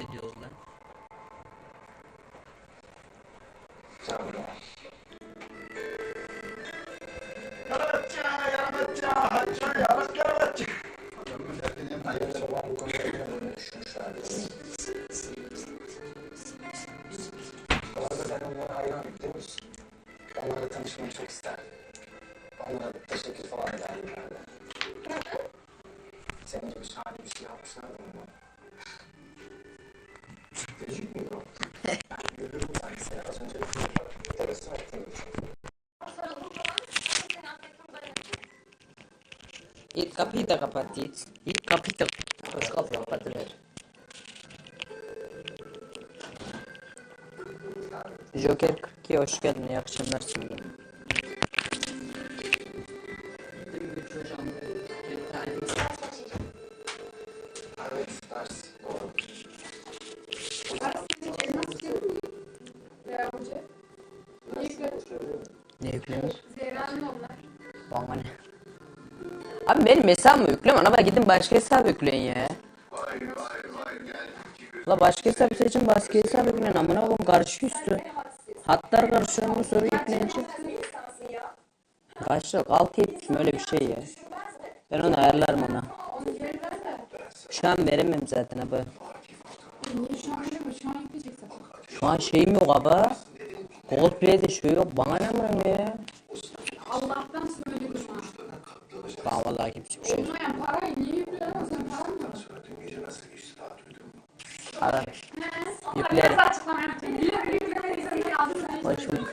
ediyoruz lan. Onlarla tanışmayı çok isterdim. Onlara teşekkür falan ederdim herhalde. Senin gibi şahane bir şey yapmışlar mı görüyorum sanki seni az önce düşündüm. İlk kapıyı da kapat Yiğit. İlk kapıyı da Koş kapıyı kapatıver. Joker 42 hoş geldin. İyi akşamlar. Ne yüklüyorsun? Zehra'nın onlar. Bana ne? Abi benim hesabımı yükleme ama gidin başka hesap yükleyin ya. La başka hesap seçin başka hesap yükleyin amına koyayım karşı üstü. Hatlar karışıyor mu soru yükleyince. Kaçlık 6 yetmişim öyle bir şey ya. Ben onu ayarlarım ona. Şu an veremem zaten abi. Şu an şeyim yok abi. Coldplay'de şey yok. Bana ne var ya? Allah'tan söyledim ha. Bana vallahi hiçbir şey yok. Olmayan parayı niye yüklüyorsun? Senin paran mı? Ara. He? Yüklerim. Hoş bulduk?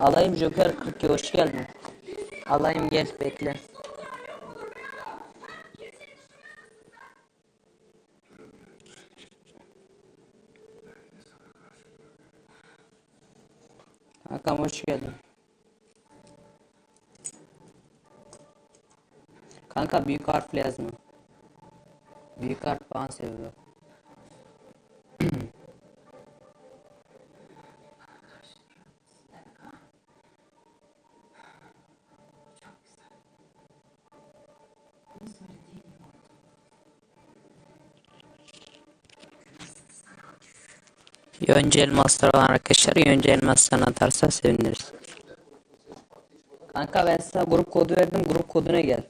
Alayım Joker 42 hoş geldin. Alayım gel bekle. Kankam hoş geldin. Kanka büyük harfle yazma. Büyük harf falan seviyor. Yonca elmaslar olan arkadaşlar yonca elmaslarını atarsa seviniriz. Kanka ben sana grup kodu verdim. Grup koduna gel.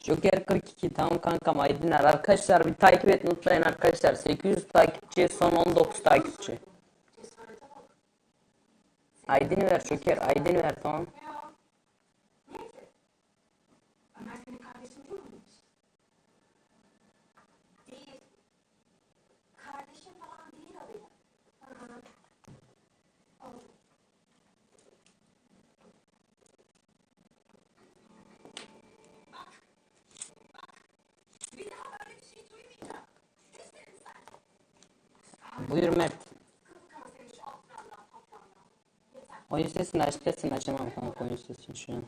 Joker 42 tamam kankam Aydınlar. Arkadaşlar bir takip etmeyi unutmayın arkadaşlar. 800 takipçi son 19 takipçi. Aydın ver Joker Aydın ver tamam. Buyur Mert. Oyun sesini aç desin açamam kanka oyun sesini şu an.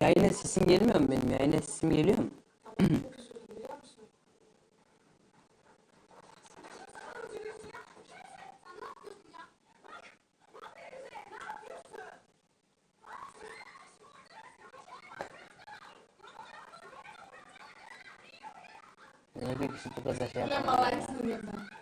Yayına sesin gelmiyor mu benim? Yayına sesim geliyor mu? Ne kişi bu kadar şey Ben